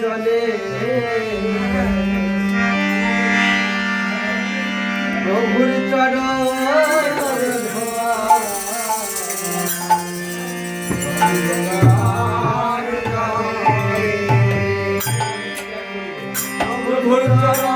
জলে। প্রভুর চরণ ধোয়া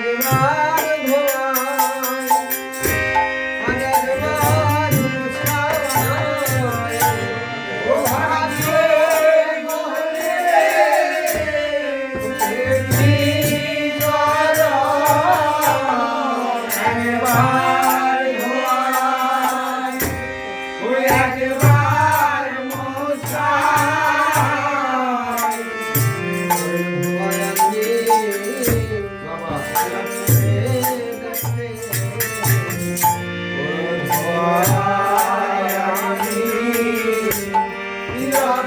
Hare Yeah.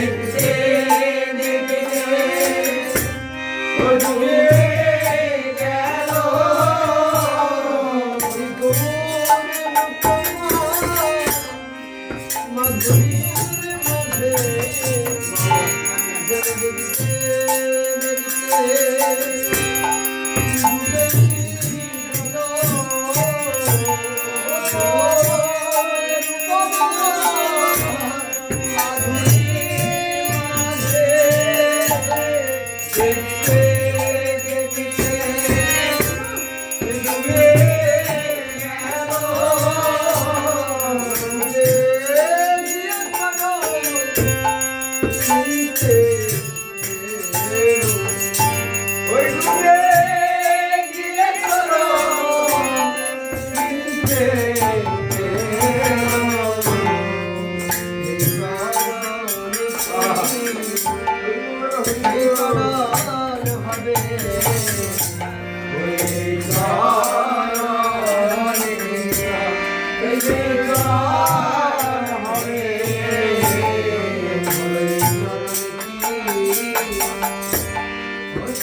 Yeah.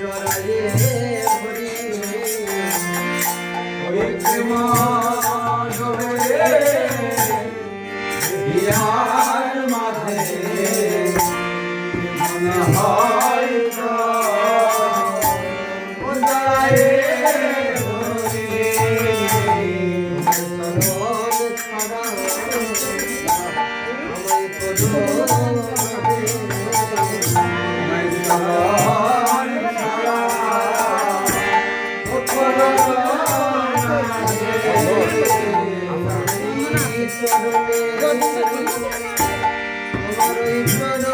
জড়াইয়ে Hari Prema. ওই কারণে আজকে